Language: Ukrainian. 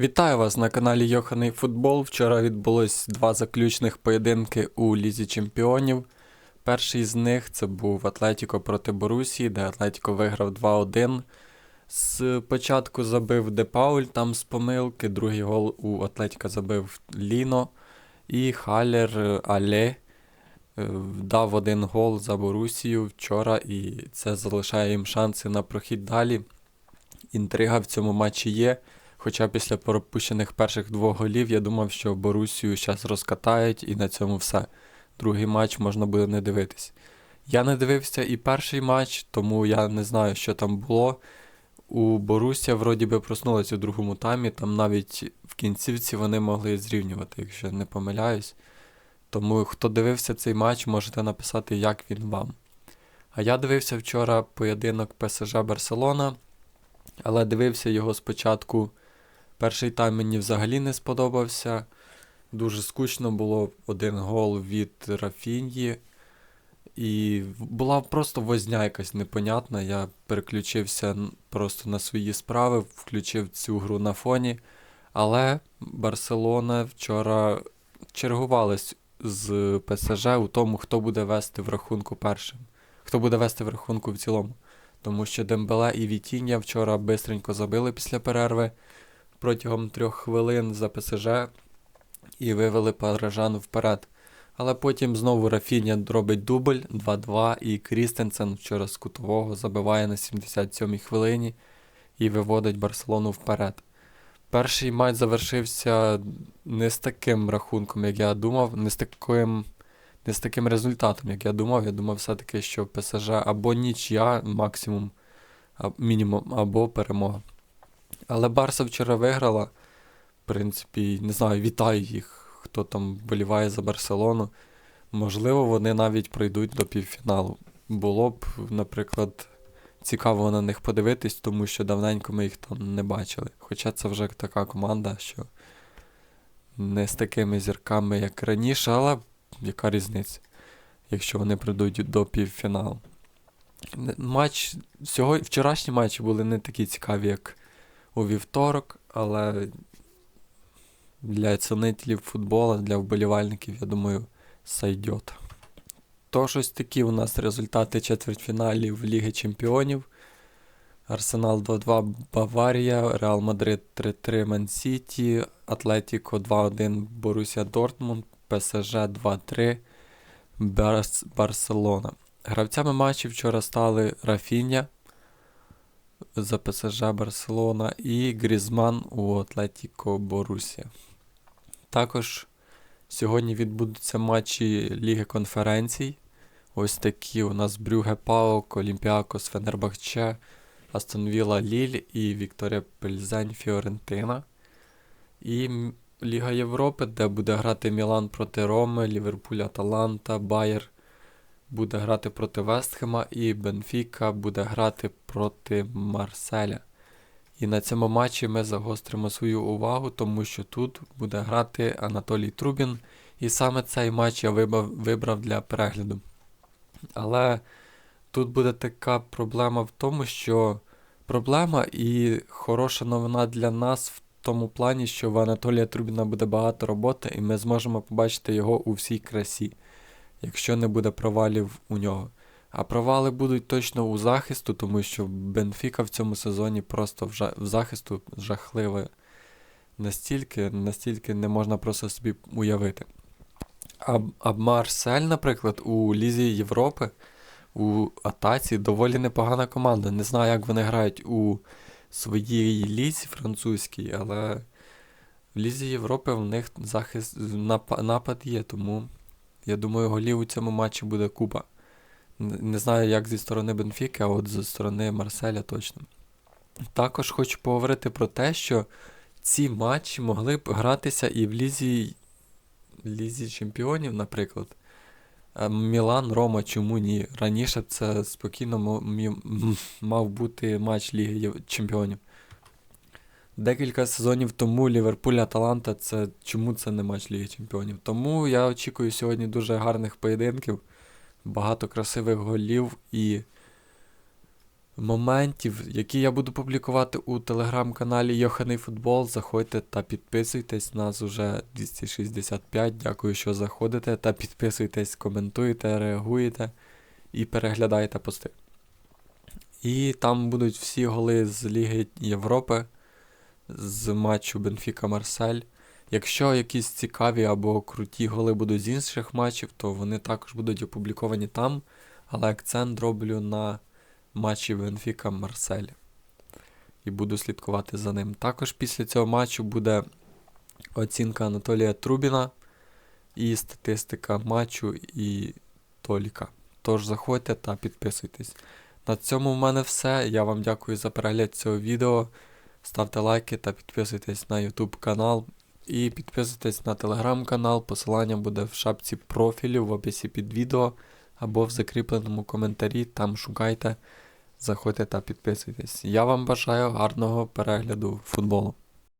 Вітаю вас на каналі Йоханий Футбол. Вчора відбулось два заключних поєдинки у Лізі Чемпіонів. Перший з них це був Атлетіко проти Борусії, де Атлетіко виграв 2-1. З початку забив Депауль там з помилки, другий гол у Атлетіка забив Ліно. І Халер Але е, дав один гол за Борусію вчора, і це залишає їм шанси на прохід далі. Інтрига в цьому матчі є. Хоча після пропущених перших двох голів я думав, що Борусію зараз розкатають і на цьому все. Другий матч можна буде не дивитись. Я не дивився і перший матч, тому я не знаю, що там було. У Борусsia вроді би проснулися у другому таймі, там навіть в кінцівці вони могли зрівнювати, якщо не помиляюсь. Тому хто дивився цей матч, можете написати, як він вам. А я дивився вчора поєдинок ПСЖ Барселона, але дивився його спочатку. Перший тайм мені взагалі не сподобався. Дуже скучно було один гол від Рафіньї. І була просто возня якась непонятна. Я переключився просто на свої справи, включив цю гру на фоні. Але Барселона вчора чергувалась з ПСЖ у тому, хто буде вести в рахунку першим. Хто буде вести в рахунку в цілому. Тому що Дембеле і Вітіння вчора бистренько забили після перерви протягом трьох хвилин за ПСЖ і вивели Парижану вперед. Але потім знову Рафіня робить дубль 2-2, і Крістенсен вчора з кутового забиває на 77-й хвилині і виводить Барселону вперед. Перший матч завершився не з таким рахунком, як я думав, не з таким, не з таким результатом, як я думав. Я думав все-таки, що ПСЖ або нічия максимум, мінімум, або перемога. Але Барса вчора виграла. В принципі, не знаю, вітаю їх, хто там боліває за Барселону. Можливо, вони навіть пройдуть до півфіналу. Було б, наприклад, цікаво на них подивитись, тому що давненько ми їх там не бачили. Хоча це вже така команда, що не з такими зірками, як раніше, але яка різниця, якщо вони прийдуть до півфіналу. Матч, сьогодні, вчорашні матчі були не такі цікаві, як у вівторок, але для цінителів футболу, для вболівальників, я думаю, сойдет. Тож ось такі у нас результати четвертьфіналів Ліги Чемпіонів. Арсенал 2-2 Баварія, Реал Мадрид 3-3 Ман-Сіті, Атлетіко 2-1 Борусія Дортмунд, ПСЖ 2-3 Барс- Барселона. Гравцями матчів вчора стали Рафіння за ПСЖ Барселона і Грізман у Атлетіко Борусія. Також сьогодні відбудуться матчі Ліги конференцій. Ось такі у нас Брюге Паук, Олімпіакос Фенербахче, Астон Вілла Ліль і Вікторія Пельзень Фіорентина. І Ліга Європи, де буде грати Мілан проти Роми, Ліверпуль Аталанта, Байер буде грати проти Вестхема і Бенфіка буде грати проти Марселя. І на цьому матчі ми загостримо свою увагу, тому що тут буде грати Анатолій Трубін. І саме цей матч я вибрав, для перегляду. Але тут буде така проблема в тому, що проблема і хороша новина для нас в тому плані, що в Анатолія Трубіна буде багато роботи, і ми зможемо побачити його у всій красі, якщо не буде провалів у нього. А провали будуть точно у захисту, тому що Бенфіка в цьому сезоні просто в, жа- в захисту жахливе настільки, настільки не можна просто собі уявити. А, а Марсель, наприклад, у Лізі Європи, у Атаці доволі непогана команда. Не знаю, як вони грають у своїй лізі французькій, але в Лізі Європи в них захист, напад є, тому я думаю, голів у цьому матчі буде купа. Не знаю, як зі сторони Бенфіки, а от зі сторони Марселя точно. Також хочу поговорити про те, що ці матчі могли б гратися і в Лізі, Лізі Чемпіонів, наприклад. Мілан, Рома, чому ні? Раніше б це спокійно мав бути матч Ліги Чемпіонів. Декілька сезонів тому Ліверпуль Аталанта це чому це не матч Ліги Чемпіонів? Тому я очікую сьогодні дуже гарних поєдинків, багато красивих голів і моментів, які я буду публікувати у телеграм-каналі Йоханий Футбол. Заходьте та підписуйтесь. Нас уже 265. Дякую, що заходите. Та підписуйтесь, коментуєте, реагуєте і переглядайте пости. І там будуть всі голи з Ліги Європи з матчу Бенфіка Марсель. Якщо якісь цікаві або круті голи будуть з інших матчів, то вони також будуть опубліковані там, але акцент роблю на матчі Бенфіка Марсель. І буду слідкувати за ним. Також після цього матчу буде оцінка Анатолія Трубіна і статистика матчу і Толіка. Тож заходьте та підписуйтесь. На цьому в мене все. Я вам дякую за перегляд цього відео. Ставте лайки та підписуйтесь на YouTube канал. І підписуйтесь на телеграм-канал. Посилання буде в шапці профілю в описі під відео або в закріпленому коментарі. Там шукайте, заходьте та підписуйтесь. Я вам бажаю гарного перегляду футболу.